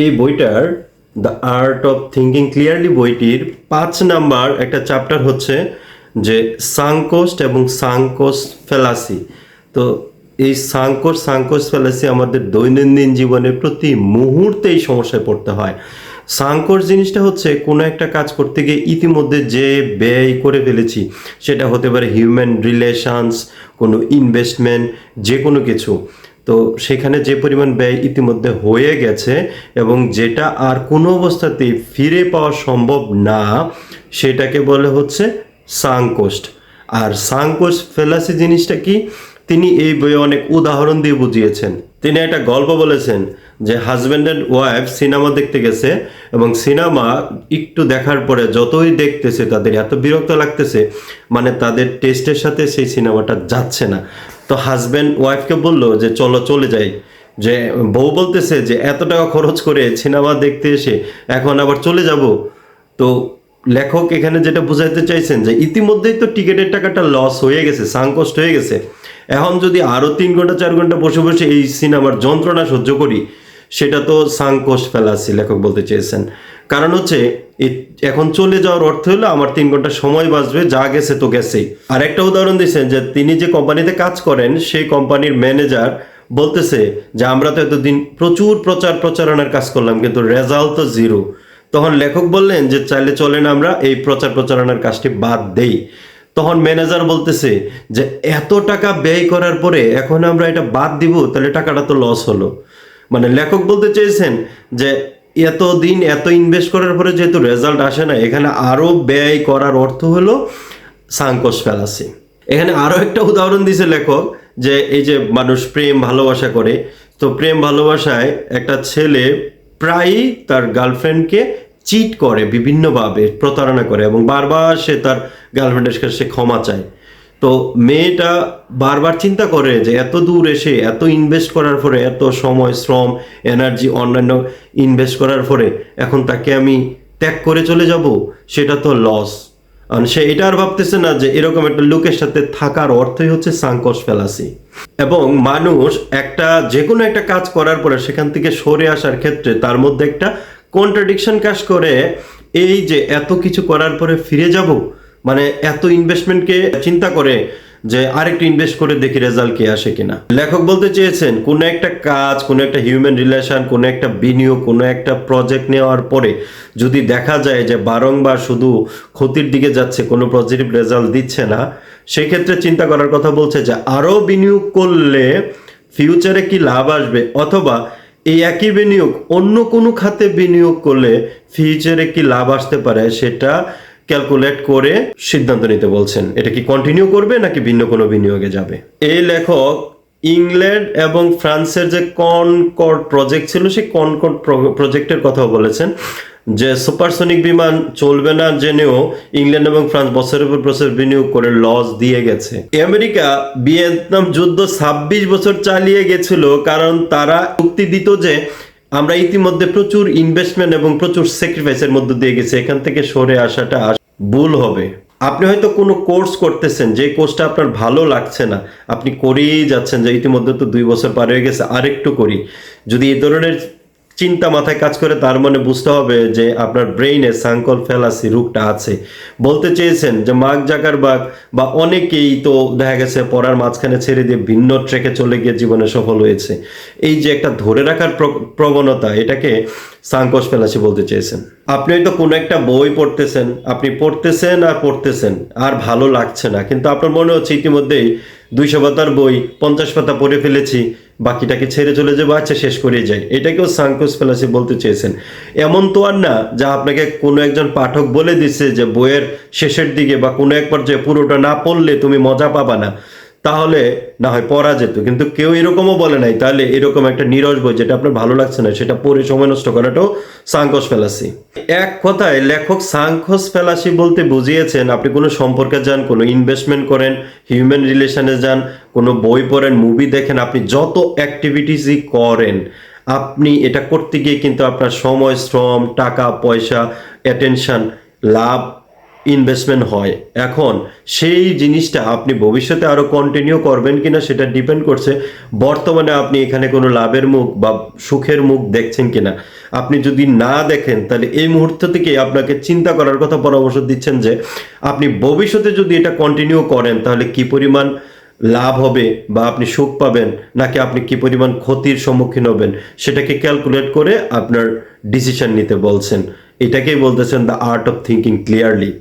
এই বইটার the art of thinking clearly বইটির পাঁচ নাম্বার একটা চ্যাপ্টার হচ্ছে যে সাংকোস্ট এবং সাংকোস ফেলাসি তো এই সাংকোস সাংকোস ফেলাসি আমাদের দৈনন্দিন জীবনে প্রতি মুহূর্তে এই সমস্যায় পড়তে হয়। সাংকোস জিনিসটা হচ্ছে কোনো একটা কাজ করতে গিয়ে ইতিমধ্যে যে ব্যয় করে ফেলেছি, সেটা হতে পারে হিউম্যান রিলেশনস কোনো ইনভেস্টমেন্ট যে কোনো কিছু। তো সেখানে যে পরিমাণ ব্যয় ইতিমধ্যে হয়ে গেছে এবং যেটা আর কোনো অবস্থাতেই ফিরে পাওয়া সম্ভব না, সেটাকে বলে হচ্ছে সাংকোস্ট আর সাংকোস্ট ফেলাসি জিনিসটা কি? তিনি এই বইয়ে অনেক উদাহরণ দিয়ে বুঝিয়েছেন। তিনি একটা গল্প বলেছেন যে হাজব্যান্ড অ্যান্ড ওয়াইফ সিনেমা দেখতে গেছে এবং সিনেমা একটু দেখার পরে যতই দেখতেছে, তাদের এত বিরক্ত লাগতেছে মানে তাদের টেস্টের সাথে সেই সিনেমাটা যাচ্ছে না। তো হাজব্যান্ড ওয়াইফকে বলল যে, চলো চলে যাই। যে বউ বলতেছে যে, এত টাকা খরচ করে সিনেমা দেখতে এসে এখন আবার চলে যাব। তো লেখক এখানে যেটা বুঝাইতে চাইছেন যে, ইতিমধ্যেই তো টিকিটের টাকাটা লস হয়ে গেছে সাংকষ্ট হয়ে গেছে। এখন যদি আরও তিন ঘণ্টা, চার ঘণ্টা বসে বসে এই সিনেমার যন্ত্রণা সহ্য করি, সেটা তো সাংকোশ ফেলাসি লেখক বলতে চেয়েছেন। কারণ হচ্ছে এখন চলে যাওয়ার অর্থ হলো আমার তিন ঘণ্টা সময় বাঁচবে, যা গেছে তো গেছেই আর একটা উদাহরণ দিয়েছেন যে, তিনি যে কোম্পানিতে কাজ করেন, সেই কোম্পানির ম্যানেজার বলতেছে যে, আমরা তো এতদিন প্রচুর প্রচার প্রচারণার কাজ করলাম, কিন্তু রেজাল্ট তো জিরো তখন লেখক বললেন যে, চাইলে চলেন আমরা এই প্রচার প্রচারণার কাজটি বাদ দেই। তখন ম্যানেজার বলতেছে যে, এত টাকা ব্যয় করার পরে এখন আমরা এটা বাদ দিব, তাহলে টাকাটা তো লস হলো। মানে লেখক বলতে চেয়েছেন যে এত দিন এত ইনভেস্ট করার পরে যেহেতু রেজাল্ট আসে না, এখানে আরও ব্যয় করার অর্থ হলো সাংকোশ ফেলাসি এখানে আরও একটা উদাহরণ দিয়েছে লেখক যে এই যে মানুষ প্রেম, ভালোবাসা করে, তো প্রেম, ভালোবাসায় একটা ছেলে প্রায়ই তার গার্লফ্রেন্ডকে চিট করে বিভিন্নভাবে, প্রতারণা করে এবং বারবার সে তার গার্লফ্রেন্ডের কাছে ক্ষমা চায়। তো মেয়েটা বারবার চিন্তা করে যে এত দূর এসে এত ইনভেস্ট করার পরে, এত সময়, শ্রম এনার্জি অন্যান্য ইনভেস্ট করার পরে এখন তাকে আমি ত্যাগ করে চলে যাব, সেটা তো লস আর সে এটা আর ভাবতেছে না যে এরকম একটা লোকের সাথে থাকার অর্থই হচ্ছে সাংকোশ ফেলাসি এবং মানুষ একটা যে কোনো একটা কাজ করার পরে সেখান থেকে সরে আসার ক্ষেত্রে তার মধ্যে একটা কন্ট্রাডিকশন কাজ করে, এই যে এত কিছু করার পরে ফিরে যাব মানে এত ইনভেস্টমেন্টকে চিন্তা করে যে আরেকটু ইনভেস্ট করে দেখি রেজাল্ট কি আসে কিনা। লেখক বলতে চেয়েছেন, কোনো একটা কাজ, কোনো একটা হিউম্যান রিলেশন কোনো একটা বিনিয়োগ, কোনো একটা প্রজেক্ট নেওয়ার পরে যদি দেখা যায় যে বারংবার শুধু ক্ষতির দিকে যাচ্ছে, কোনো পজিটিভ রেজাল্ট দিচ্ছে না সেই ক্ষেত্রে চিন্তা করার কথা বলছে যে আরও বিনিয়োগ করলে ফিউচারে কি লাভ আসবে? অথবা এই একই বিনিয়োগ অন্য কোনো খাতে বিনিয়োগ করলে ফিউচারে কি লাভ আসতে পারে? সেটা ক্যালকুলেট করে সিদ্ধান্ত নিতে বলছেন। এটা কি কন্টিনিউ করবে নাকি ভিন্ন কোনো বিনিয়োগে যাবে? এই লেখক ইংল্যান্ড এবং ফ্রান্সের যে কনকর্ড প্রজেক্ট ছিল, সেই কনকর্ড প্রজেক্টের কথাও বলেছেন যে সুপারসনিক বিমান চলবে না জেনেও ইংল্যান্ড এবং ফ্রান্স বছরের পর বছর বিনিয়োগ করে লস দিয়ে গেছে। আমেরিকা ভিয়েতনাম যুদ্ধ ছাব্বিশ বছর চালিয়ে গেছিল কারণ তারা চুক্তি দিত যে আমরা ইতিমধ্যে প্রচুর ইনভেস্টমেন্ট এবং প্রচুর স্যাক্রিফাইসের মধ্যে দিয়ে গেছি। এখান থেকে সরে আসাটা ভুল হবে। আপনি হয়তো কোনো কোর্স করতেছেন, যে কোর্সটা আপনার ভালো লাগছে না। আপনি করেই যাচ্ছেন যে ইতিমধ্যে তো দুই বছর পার হয়ে গেছে, আরেকটু করি। যদি এই ধরনের চিন্তা মাথায় কাজ করে, তার মানে বুঝতে হবে যে আপনার ব্রেইনে সাংকল ফেলাসি রোগটা আছে। বলতে চেয়েছেন যে মার্ক জাকারবাগ বা অনেকেই তো দেখা গেছে পড়ার মাঝখানে ছেড়ে দিয়ে ভিন্ন ট্রেকে চলে গিয়ে জীবনে সফল হয়েছে। এই যে একটা ধরে রাখার প্র- প্রবণতা, এটাকে সাংকোশ ফেলাসি বলতে চেয়েছেন। আপনি হয়তো কোনো একটা বই পড়তেছেন, আপনি পড়তেছেন আর পড়তেছেন, আর ভালো লাগছে না। কিন্তু আপনার মনে হচ্ছে ইতিমধ্যেই দুইশো পাতার বই, পঞ্চাশ পাতা পড়ে ফেলেছি, বাকিটাকে ছেড়ে চলে যাব। আচ্ছা শেষ করে যাই। এটাকেও সাংকোস ফেলাসি বলতে চেয়েছেন। এমন তো আর না, যা আপনাকে কোনো একজন পাঠক বলে দিচ্ছে যে বইয়ের শেষের দিকে বা কোনো এক পর্যায়ে পুরোটা না পড়লে তুমি মজা পাবা না। তাহলে না হয় পড়া যেত কিন্তু কেউ এরকমও বলে নাই, তাহলে এরকম একটা নিরস বই যেটা আপনার ভালো লাগছে না, সেটা পড়ে সময় নষ্ট করাটাও সাংকোস ফেলাসি। এক কথায় লেখক সাংকোস ফেলাসি বলতে বুঝিয়েছেন, আপনি কোনো সম্পর্কে যান, কোনো ইনভেস্টমেন্ট করেন হিউম্যান রিলেশনে যান, কোনো বই পড়েন মুভি দেখেন, আপনি যত অ্যাক্টিভিটিসই করেন, আপনি এটা করতে গিয়ে কিন্তু আপনার সময়, শ্রম, টাকা, পয়সা অ্যাটেনশন লাভ ইনভেস্টমেন্ট হয়। এখন সেই জিনিসটা আপনি ভবিষ্যতে আরও কন্টিনিউ করবেন কিনা সেটা ডিপেন্ড করছে বর্তমানে আপনি এখানে কোনো লাভের মুখ বা সুখের মুখ দেখছেন কিনা। আপনি যদি না দেখেন, তাহলে এই মুহূর্ত থেকে আপনাকে চিন্তা করার কথা পরামর্শ দিচ্ছেন যে, আপনি ভবিষ্যতে যদি এটা কন্টিনিউ করেন, তাহলে কি পরিমাণ লাভ হবে বা আপনি সুখ পাবেন, নাকি আপনি কি পরিমাণ ক্ষতির সম্মুখীন হবেন, সেটাকে ক্যালকুলেট করে আপনার ডিসিশন নিতে বলছেন। এটাকেই বলতেছেন the art of thinking clearly